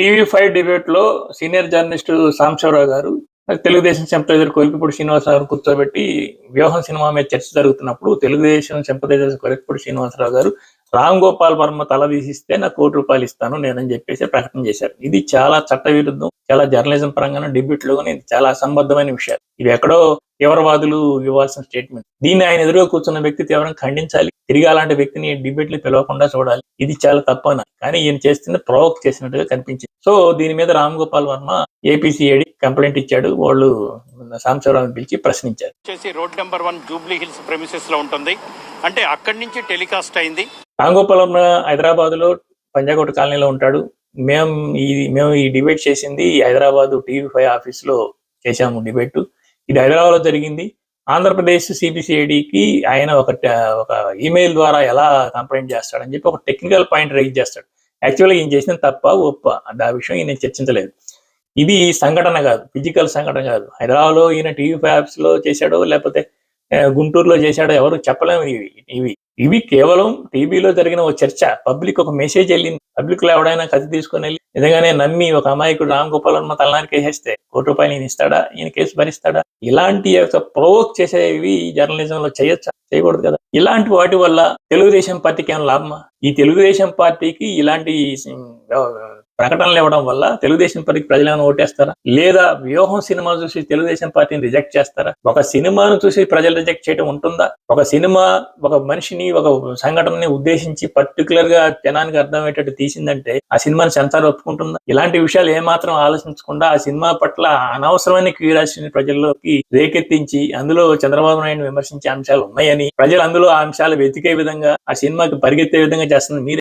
TV five డిబేట్లో senior journalist Sambasivarao గారు Telugudesam sympathiser కొలిపిపూడి Srinivasarao కూర్చోబెట్టి వ్యూహం సినిమా మీద చర్చ జరుగుతున్నప్పుడు తెలుగుదేశం సింపథైజర్ కొలిపిపూడి శ్రీనివాసరావు గారు రామ్ గోపాల్ వర్మ తల తీసిస్తే నాకు కోటి రూపాయలు ఇస్తాను నేనని చెప్పేసి ప్రకటన చేశారు. ఇది చాలా చట్ట విరుద్ధం చాలా జర్నలిజం పరంగానే డిబేట్లో ఇది చాలా అసంబద్ధమైన విషయాలు. ఇవి ఎక్కడో తీవ్రవాదులు ఇవ్వాల్సిన స్టేట్మెంట్. దీన్ని ఆయన ఎదురుగా కూర్చున్న వ్యక్తి తీవ్రంగా ఖండించాలి. తిరిగి అలాంటి వ్యక్తిని డిబేట్లు పిలవకుండా చూడాలి. ఇది చాలా తప్పన కానీ ఈయన చేస్తున్న ప్రోవోక్ చేసినట్టుగా కనిపించింది. సో దీని మీద రామ్ గోపాల్ వర్మ ఏపీసీఐడి కంప్లైంట్ ఇచ్చాడు. వాళ్ళు సాంబశివరావుని పిలిచి ప్రశ్నించారు. వచ్చేసి road number one Jubilee Hills ప్రెమిసెస్లో ఉంటుంది. అంటే అక్కడి నుంచి టెలికాస్ట్ అయింది. రామ్ గోపాల్ వర్మ హైదరాబాద్లో పంజాకోట కాలనీలో ఉంటాడు. మేము ఈ మేము ఈ డిబేట్ చేసింది హైదరాబాద్ టీవీ ఫైవ్ ఆఫీస్లో చేశాము డిబేట్. ఇది హైదరాబాద్లో జరిగింది. ఆంధ్రప్రదేశ్ సిబిసిఐడికి ఆయన ఒక ఒక ఈమెయిల్ ద్వారా ఎలా కంప్లైంట్ చేస్తాడని చెప్పి ఒక టెక్నికల్ పాయింట్ రైజ్ చేస్తాడు. యాక్చువల్గా ఈయన చేసిన తప్ప ఒప్ప. ఆ విషయం ఈయన చర్చించలేదు. ఇది సంఘటన కాదు ఫిజికల్ సంఘటన కాదు. హైదరాబాద్లో ఈయన టీవీ ఫైవ్లో చేశాడో లేకపోతే గుంటూరులో చేశాడో ఎవరు చెప్పలేము ఇవి ఇవి ఇవి కేవలం టీవీలో జరిగిన ఒక చర్చ. పబ్లిక్ ఒక మెసేజ్ వెళ్ళింది. పబ్లిక్లో ఎవడైనా కథ తీసుకొని వెళ్ళి నిజంగానే నమ్మి ఒక అమాయకుడు రామ్ గోపాల్ వర్మ తలనారికి వేసేస్తే కోటి రూపాయలు ఈయన ఇస్తాడా? ఈయన కేసు భరిస్తాడా? ఇలాంటి యొక్క ప్రొవోక్ చేసేవి జర్నలిజం లో చేయొచ్చా? చేయకూడదు కదా. ఇలాంటి వాటి వల్ల తెలుగుదేశం పార్టీకి ఏమైనా లాభమా? ఈ తెలుగుదేశం పార్టీకి ఇలాంటి ప్రకటనలు ఇవ్వడం వల్ల తెలుగుదేశం పార్టీకి ప్రజలను ఓటేస్తారా? లేదా వ్యూహం సినిమా చూసి తెలుగుదేశం పార్టీని రిజెక్ట్ చేస్తారా? ఒక సినిమాను చూసి ప్రజలు రిజెక్ట్ చేయడం ఉంటుందా? ఒక సినిమా ఒక మనిషిని ఒక సంఘటనని ఉద్దేశించి పర్టికులర్గా జనానికి అర్థమయ్యేటట్టు తీసిందంటే ఆ సినిమాని సెన్సార్ ఒప్పుకుంటుందా? ఇలాంటి విషయాలు ఏమాత్రం ఆలోచించకుండా ఆ సినిమా పట్ల అనవసరమైన క్యూరియాసిటీని ప్రజల్లోకి రేకెత్తించి అందులో చంద్రబాబు నాయుడు విమర్శించే అంశాలు ఉన్నాయని ప్రజలు అందులో ఆ అంశాలు వెతికే విధంగా ఆ సినిమాకి పరిగెత్తే విధంగా చేస్తుంది. మీరు